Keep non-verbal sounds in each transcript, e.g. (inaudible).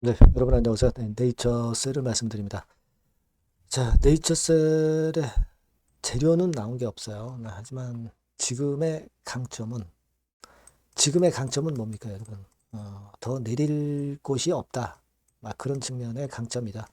네, 여러분 안녕하세요. 네, 네이처셀을 말씀드립니다. 자, 네이처셀의 재료는 나온 게 없어요. 네, 하지만 지금의 강점은 지금의 강점은 뭡니까, 여러분? 어, 더 내릴 곳이 없다. 막 그런 측면의 강점이다.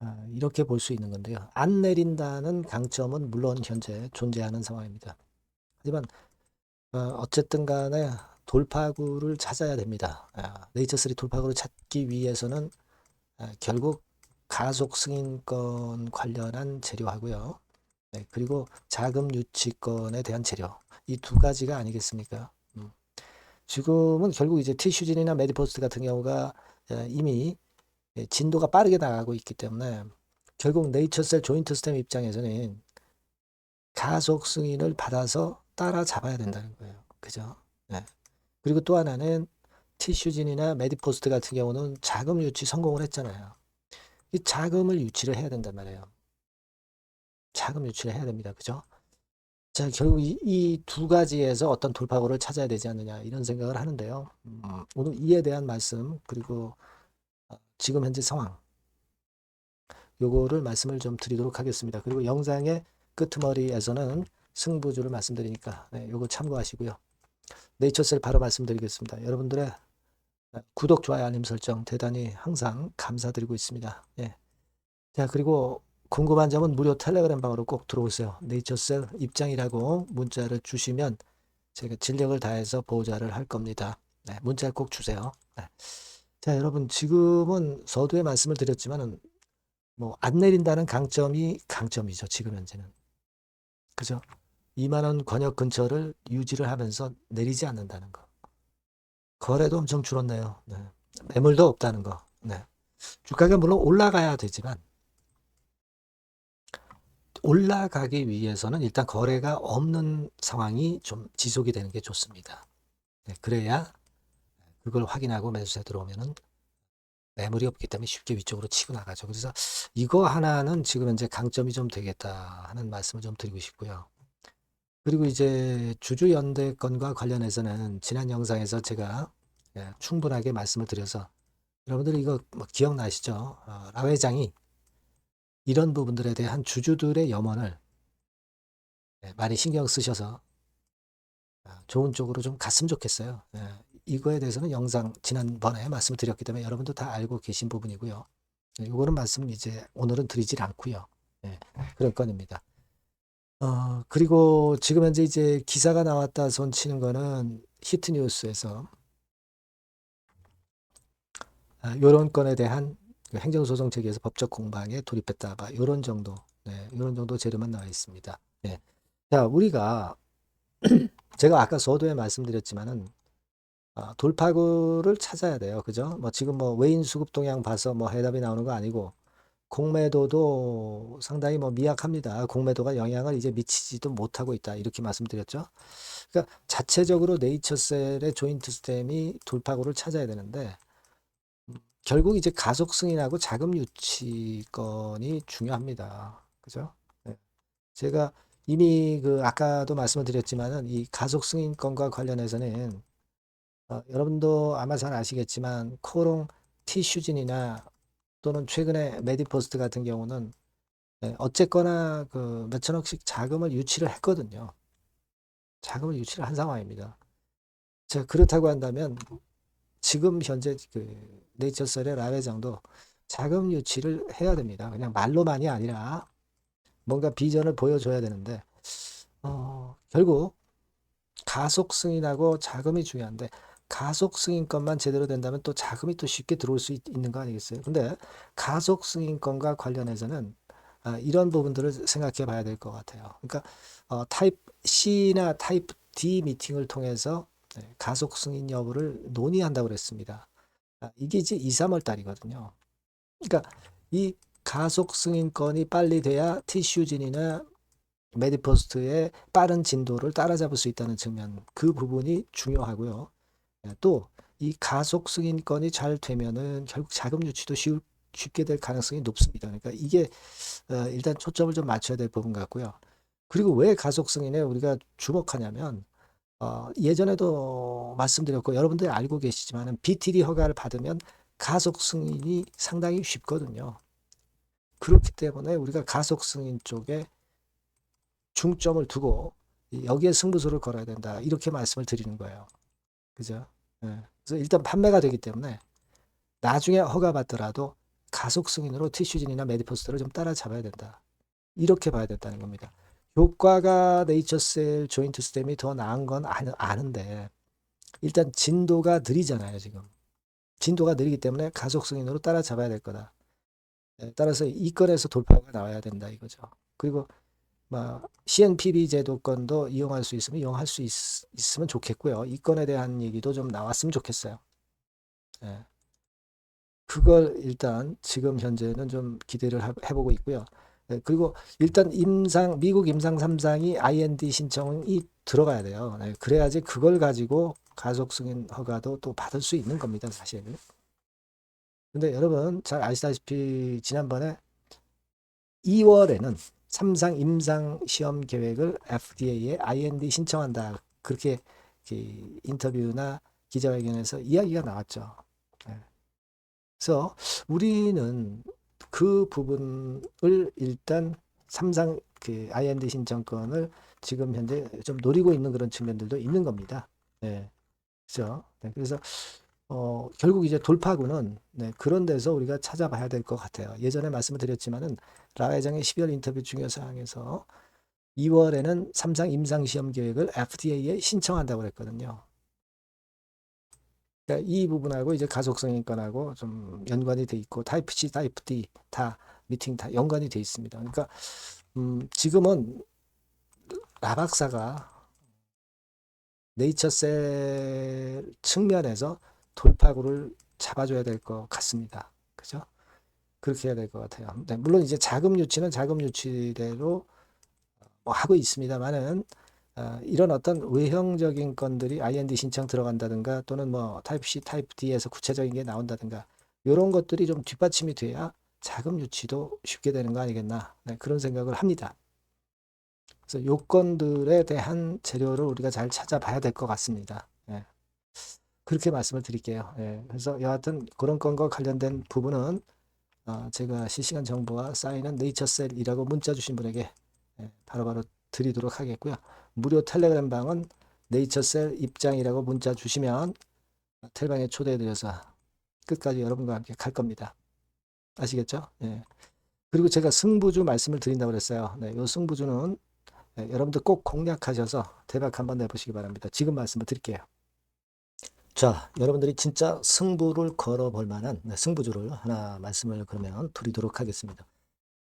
아, 이렇게 볼 수 있는 건데요. 안 내린다는 강점은 물론 현재 존재하는 상황입니다. 하지만 어, 어쨌든 간에 돌파구를 찾아야 됩니다. 아, 네이처3 돌파구를 찾기 위해서는 아, 결국 가속 승인권 관련한 재료하고요. 네, 그리고 자금 유치권에 대한 재료. 이 두 가지가 아니겠습니까? 음. 지금은 결국 이제 티슈진이나 메디포스트 같은 경우가 아, 이미 예, 진도가 빠르게 나가고 있기 때문에 결국 네이처셀 조인트 스템 입장에서는 가속 승인을 받아서 따라잡아야 된다는 거예요. 그죠? 네. 그리고 또 하나는 티슈진이나 메디포스트 같은 경우는 자금 유치 성공을 했잖아요. 이 자금을 유치를 해야 된단 말이에요. 자금 유치를 해야 됩니다. 그죠? 자, 결국 이 두 가지에서 어떤 돌파구를 찾아야 되지 않느냐 이런 생각을 하는데요. 음, 오늘 이에 대한 말씀 그리고 어, 지금 현재 상황 요거를 말씀을 좀 드리도록 하겠습니다. 그리고 영상의 끄트머리에서는 승부주를 말씀드리니까 네, 요거 참고하시고요. 네이처셀 바로 말씀드리겠습니다. 여러분들의 구독, 좋아요, 알림 설정 대단히 항상 감사드리고 있습니다. 예. 자, 그리고 궁금한 점은 무료 텔레그램 방으로 꼭 들어오세요. 네이처셀 입장이라고 문자를 주시면 제가 진력을 다해서 보호자를 할 겁니다. 네, 문자 꼭 주세요. 네. 자, 여러분 지금은 서두에 말씀을 드렸지만은 뭐 안 내린다는 강점이 강점이죠. 지금 현재는. 그죠? 2만 원 권역 근처를 유지를 하면서 내리지 않는다는 거. 거래도 엄청 줄었네요. 네. 매물도 없다는 거. 네. 주가가 물론 올라가야 되지만 올라가기 위해서는 일단 거래가 없는 상황이 좀 지속이 되는 게 좋습니다. 네, 그래야 그걸 확인하고 매수세 들어오면은 매물이 없기 때문에 쉽게 위쪽으로 치고 나가죠. 그래서 이거 하나는 지금 현재 강점이 좀 되겠다 하는 말씀을 좀 드리고 싶고요. 그리고 이제 주주연대 건과 관련해서는 지난 영상에서 제가 예, 충분하게 말씀을 드려서 여러분들 이거 뭐 기억나시죠? 어, 라 회장이 이런 부분들에 대한 주주들의 염원을 예, 많이 신경 쓰셔서 아, 좋은 쪽으로 좀 갔으면 좋겠어요. 예, 이거에 대해서는 영상 지난번에 말씀드렸기 때문에 여러분도 다 알고 계신 부분이고요. 예, 이거는 말씀 이제 오늘은 드리질 않고요. 예, 그런 건입니다. 어, 그리고 지금 현재 이제 기사가 나왔다 손 치는 거는 히트 뉴스에서 아, 요런 건에 대한 그 행정소송 제기에서 법적 공방에 돌입했다. 봐. 요런 정도. 네, 요런 정도 재료만 나와 있습니다. 네. 자, 우리가 (clears throat) 제가 아까 서두에 말씀드렸지만은 아, 돌파구를 찾아야 돼요. 그죠? 뭐 지금 뭐 외인 수급 동향 봐서 뭐 해답이 나오는 거 아니고 공매도도 상당히 뭐 미약합니다. 공매도가 영향을 이제 미치지도 못하고 있다. 이렇게 말씀드렸죠. 그러니까 자체적으로 네이처셀의 조인트 스템이 돌파구를 찾아야 되는데 음, 결국 이제 가속 승인하고 자금 유치건이 중요합니다. 그죠? 네. 제가 이미 그 아까도 말씀을 드렸지만은 이 가속 승인건과 관련해서는 어, 여러분도 아마 잘 아시겠지만 코롱 티슈진이나 또는 최근에 메디포스트 같은 경우는 예, 어쨌거나 그 몇천억씩 자금을 유치를 했거든요. 자금을 유치를 한 상황입니다. 자, 그렇다고 한다면 지금 현재 그 네이처셀의 라 회장도 자금 유치를 해야 됩니다. 그냥 말로만이 아니라 뭔가 비전을 보여줘야 되는데 어, 결국 가속 승인하고 자금이 중요한데 가속 승인권만 제대로 된다면 또 자금이 또 쉽게 들어올 수 있, 있는 거 아니겠어요? 근데 가속 승인권과 관련해서는 아, 이런 부분들을 생각해 봐야 될 것 같아요. 그러니까 어, 타입 C나 타입 D 미팅을 통해서 네, 가속 승인 여부를 논의한다고 그랬습니다. 아, 이게 이제 2, 3월 달이거든요. 그러니까 이 가속 승인권이 빨리 돼야 티슈진이나 메디포스트의 빠른 진도를 따라잡을 수 있다는 측면 그 부분이 중요하고요. 예, 또이 가속 승인권이 잘 되면은 결국 자금 유치도 쉬울, 쉽게 될 가능성이 높습니다. 그러니까 이게 어, 일단 초점을 좀 맞춰야 될 부분 같고요. 그리고 왜 가속 승인에 우리가 주목하냐면 어, 예전에도 말씀드렸고 여러분들이 알고 계시지만은 BTD 허가를 받으면 가속 승인이 상당히 쉽거든요. 그렇기 때문에 우리가 가속 승인 쪽에 중점을 두고 여기에 승부수를 걸어야 된다. 이렇게 말씀을 드리는 거예요. 그죠? 예. 그래서 일단 판매가 되기 때문에 나중에 허가받더라도 가속 승인으로 티슈진이나 메디포스터를 좀 따라잡아야 된다. 이렇게 봐야 된다는 겁니다. 효과가 네이처셀 조인트 스템이 더 나은 건 아는, 아는데 일단 진도가 느리잖아요, 지금. 진도가 느리기 때문에 가속 승인으로 따라잡아야 될 거다. 예, 따라서 이 건에서 돌파가 나와야 된다 이거죠. 그리고 막 CNPB 제도권도 이용할 수 있으면 이용할 수 있, 으면 좋겠고요. 이 건에 대한 얘기도 좀 나왔으면 좋겠어요. 예. 그걸 일단 지금 현재는 좀 기대를 하- 해보고 있고요. 예, 그리고 일단 임상 미국 임상 3상이 IND 신청이 들어가야 돼요. 예, 그래야지 그걸 가지고 가속 승인 허가도 또 받을 수 있는 겁니다, 사실. 근데 여러분 잘 아시다시피 지난번에 2월에는 삼상 임상 시험 계획을 FDA에 IND 신청한다. 그렇게 그 인터뷰나 기자회견에서 이야기가 나왔죠. 예. 그래서 우리는 그 부분을 일단 삼상 그 IND 신청권을 지금 현재 좀 노리고 있는 그런 측면들도 있는 겁니다. 네. 그죠? 네, 그래서 어, 결국 이제 돌파구는 네, 그런 데서 우리가 찾아봐야 될 것 같아요. 예전에 말씀을 드렸지만은 라 회장의 12월 인터뷰 중요 사항에서 2월에는 삼상 임상 시험 계획을 FDA에 신청한다고 그랬거든요. 그러니까 이 부분하고 이제 가속성 인권하고 좀 연관이 돼 있고 타입 C, 타입 D 다 미팅 다 연관이 돼 있습니다. 그러니까 음, 지금은 라 박사가 네이처셀 측면에서 돌파구를 잡아줘야 될 것 같습니다. 그죠? 그렇게 해야 될 것 같아요. 네, 물론 이제 자금 유치는 자금 유치대로 뭐 하고 있습니다만은 어, 이런 어떤 외형적인 건들이 IND 신청 들어간다든가 또는 뭐 타입 C, 타입 D에서 구체적인 게 나온다든가 이런 것들이 좀 뒷받침이 돼야 자금 유치도 쉽게 되는 거 아니겠나 네, 그런 생각을 합니다. 그래서 요건들에 대한 재료를 우리가 잘 찾아봐야 될 것 같습니다. 예. 그렇게 말씀을 드릴게요. 예. 그래서 여하튼 그런 건과 관련된 부분은 어, 제가 실시간 정보가 쌓이는 네이처셀이라고 문자 주신 분에게 예, 바로바로 드리도록 하겠고요. 무료 텔레그램 방은 네이처셀 입장이라고 문자 주시면 텔방에 초대해드려서 끝까지 여러분과 함께 갈 겁니다. 아시겠죠? 예. 그리고 제가 승부주 말씀을 드린다고 그랬어요. 네, 이 승부주는 예, 여러분들 꼭 공략하셔서 대박 한번 내보시기 바랍니다. 지금 말씀을 드릴게요. 자, 여러분들이 진짜 승부를 걸어볼 만한 네, 승부주를 하나 말씀을 그러면 드리도록 하겠습니다.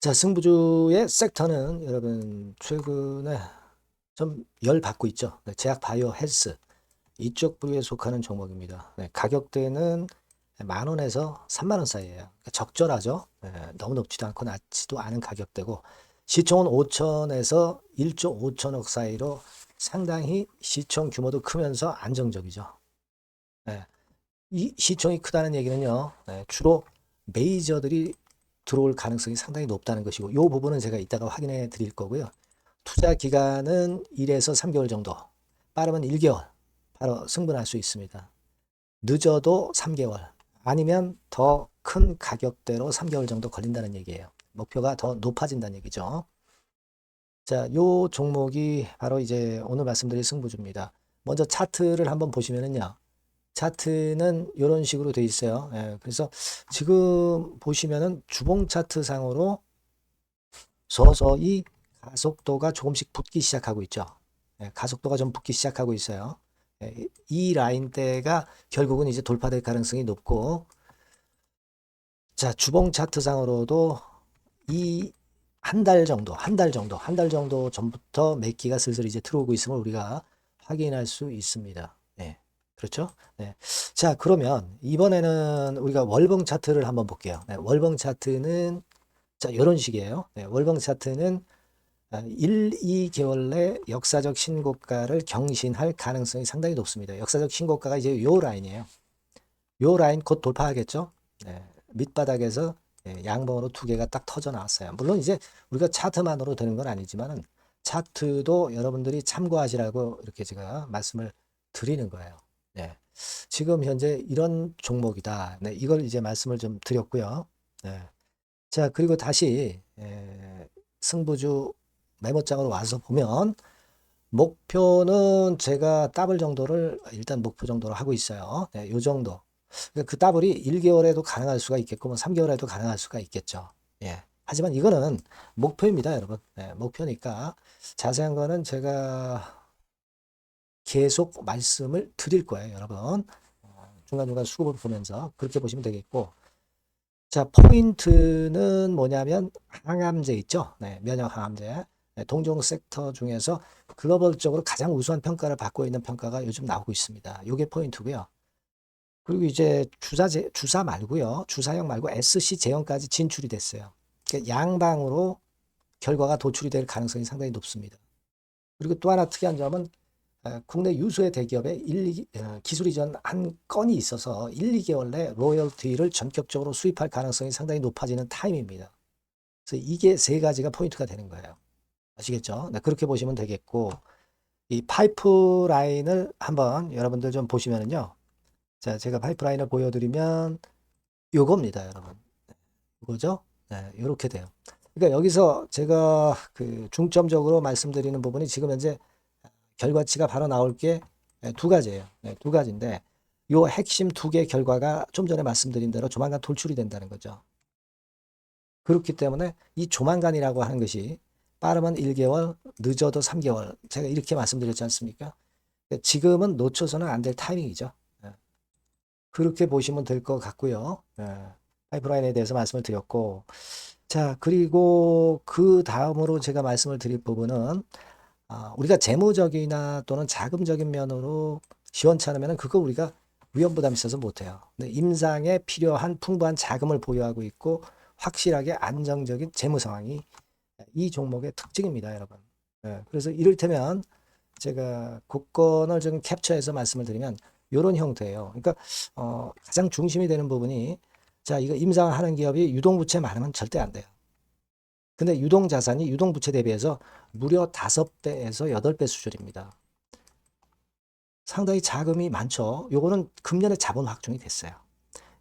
자, 승부주의 섹터는 여러분 최근에 좀 열 받고 있죠. 네, 제약 바이오 헬스 이쪽 부류에 속하는 종목입니다. 네, 가격대는 만 원에서 3만 원 사이에요. 그러니까 적절하죠. 네, 너무 높지도 않고 낮지도 않은 가격대고 시총은 5천에서 1조 5천억 사이로 상당히 시총 규모도 크면서 안정적이죠. 네. 이 시총이 크다는 얘기는요, 네, 주로 메이저들이 들어올 가능성이 상당히 높다는 것이고, 이 부분은 제가 이따가 확인해 드릴 거고요. 투자 기간은 1에서 3개월 정도, 빠르면 1개월, 바로 승분할 수 있습니다. 늦어도 3개월, 아니면 더 큰 가격대로 3개월 정도 걸린다는 얘기예요. 목표가 더 높아진다는 얘기죠. 자, 요 종목이 바로 이제 오늘 말씀드릴 승부주입니다. 먼저 차트를 한번 보시면은요. 차트는 이런 식으로 돼 있어요. 예, 그래서 지금 보시면은 주봉 차트 상으로 서서히 가속도가 조금씩 붙기 시작하고 있죠. 예, 가속도가 좀 붙기 시작하고 있어요. 예, 이 라인대가 결국은 이제 돌파될 가능성이 높고 자, 주봉 차트 상으로도 이 한 달 정도, 한 달 정도, 한 달 정도 전부터 매기가 슬슬 이제 들어오고 있음을 우리가 확인할 수 있습니다. 네. 그렇죠? 네. 자, 그러면 이번에는 우리가 월봉 차트를 한번 볼게요. 네, 월봉 차트는 자, 이런 식이에요. 네, 월봉 차트는 1, 2개월 내 역사적 신고가를 경신할 가능성이 상당히 높습니다. 역사적 신고가가 이제 요 라인이에요. 요 라인 곧 돌파하겠죠? 네, 밑바닥에서 예, 양봉으로 두 개가 딱 터져 나왔어요. 물론 이제 우리가 차트만으로 되는 건 아니지만은 차트도 여러분들이 참고하시라고 이렇게 제가 말씀을 드리는 거예요. 네. 지금 현재 이런 종목이다. 네, 이걸 이제 말씀을 좀 드렸고요. 네. 자, 그리고 다시 에, 승부주 메모장으로 와서 보면 목표는 제가 더블 정도를 일단 목표 정도로 하고 있어요. 네, 요 정도. 그러니까 그 더블이 1개월에도 가능할 수가 있겠고 뭐 3개월에도 가능할 수가 있겠죠. 예. 하지만 이거는 목표입니다, 여러분. 네, 목표니까 자세한 거는 제가 계속 말씀을 드릴 거예요, 여러분. 어, 중간중간 수급을 보면서 그렇게 보시면 되겠고. 자, 포인트는 뭐냐면 항암제 있죠? 네, 면역 항암제. 네, 동종 섹터 중에서 글로벌적으로 가장 우수한 평가를 받고 있는 평가가 요즘 나오고 있습니다. 요게 포인트고요. 그리고 이제 주사 제, 주사 말고요. 주사형 말고 SC 제형까지 진출이 됐어요. 그러니까 양방으로 결과가 도출이 될 가능성이 상당히 높습니다. 그리고 또 하나 특이한 점은 어, 국내 유수의 대기업에 1, 2, 어, 기술 이전 한 건이 있어서 1, 2개월 내 로열티를 전격적으로 수입할 가능성이 상당히 높아지는 타임입니다. 그래서 이게 세 가지가 포인트가 되는 거예요. 아시겠죠? 네, 그렇게 보시면 되겠고 이 파이프라인을 한번 여러분들 좀 보시면은요. 자, 제가 파이프라인을 보여드리면 요겁니다, 여러분. 이거죠? 네, 이렇게 돼요. 그러니까 여기서 제가 그 중점적으로 말씀드리는 부분이 지금 현재 결과치가 바로 나올 게 두 가지예요. 네, 두 가지인데 요 핵심 두개 결과가 좀 전에 말씀드린 대로 조만간 돌출이 된다는 거죠. 그렇기 때문에 이 조만간이라고 하는 것이 빠르면 1개월, 늦어도 3개월. 제가 이렇게 말씀드렸지 않습니까? 지금은 놓쳐서는 안 될 타이밍이죠. 네. 그렇게 보시면 될 것 같고요. 네. 파이프라인에 대해서 말씀을 드렸고, 자, 그리고 그 다음으로 제가 말씀을 드릴 부분은, 아, 우리가 재무적이나 또는 자금적인 면으로 시원찮으면 그거 우리가 위험 부담이 있어서 못해요. 근데 임상에 필요한 풍부한 자금을 보유하고 있고, 확실하게 안정적인 재무 상황이 이 종목의 특징입니다, 여러분. 예, 그래서 이를테면 제가 국건을 좀 캡처해서 말씀을 드리면 이런 형태예요. 그러니까 어, 가장 중심이 되는 부분이 자 이거 임상하는 기업이 유동부채 많으면 절대 안 돼요. 근데 유동 자산이 유동 부채 대비해서 무려 5배에서 8배 수준입니다. 상당히 자금이 많죠. 요거는 금년에 자본 확정이 됐어요.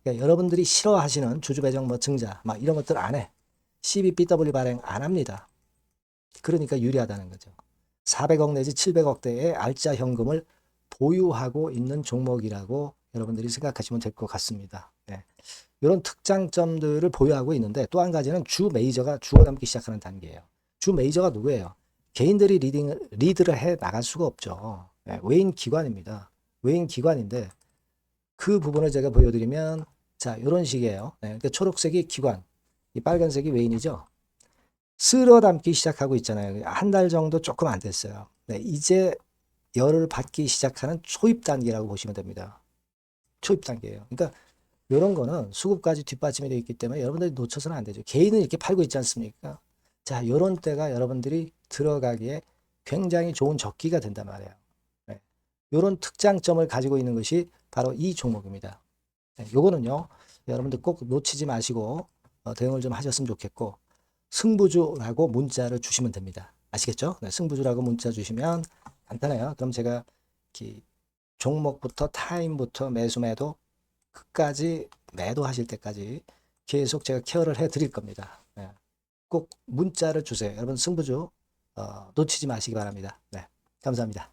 그러니까 여러분들이 싫어하시는 주주배정 뭐 증자 막 이런 것들 안 해. CBBW 발행 안 합니다. 그러니까 유리하다는 거죠. 400억 내지 700억대의 알짜 현금을 보유하고 있는 종목이라고 여러분들이 생각하시면 될 것 같습니다. 네. 이런 특장점들을 보유하고 있는데 또 한 가지는 주 메이저가 주워담기 시작하는 단계예요. 주 메이저가 누구예요? 개인들이 리딩, 리드를 해 나갈 수가 없죠. 네. 외인 기관입니다. 외인 기관인데 그 부분을 제가 보여드리면 자 이런 식이에요. 네. 그러니까 초록색이 기관, 이 빨간색이 외인이죠. 쓸어 담기 시작하고 있잖아요. 한 달 정도 조금 안 됐어요. 네, 이제 열을 받기 시작하는 초입 단계라고 보시면 됩니다. 초입 단계예요. 그러니까 이런 거는 수급까지 뒷받침이 되어 있기 때문에 여러분들이 놓쳐서는 안 되죠. 개인은 이렇게 팔고 있지 않습니까? 자, 이런 때가 여러분들이 들어가기에 굉장히 좋은 적기가 된단 말이에요. 네. 이런 특장점을 가지고 있는 것이 바로 이 종목입니다. 네, 요거는요, 여러분들 꼭 놓치지 마시고 어, 대응을 좀 하셨으면 좋겠고 승부주라고 문자를 주시면 됩니다. 아시겠죠? 네, 승부주라고 문자 주시면 간단해요. 그럼 제가 종목부터 타임부터 매수 매도 끝까지 매도하실 때까지 계속 제가 케어를 해 드릴 겁니다. 네. 꼭 문자를 주세요. 여러분 승부주 어, 놓치지 마시기 바랍니다. 네, 감사합니다.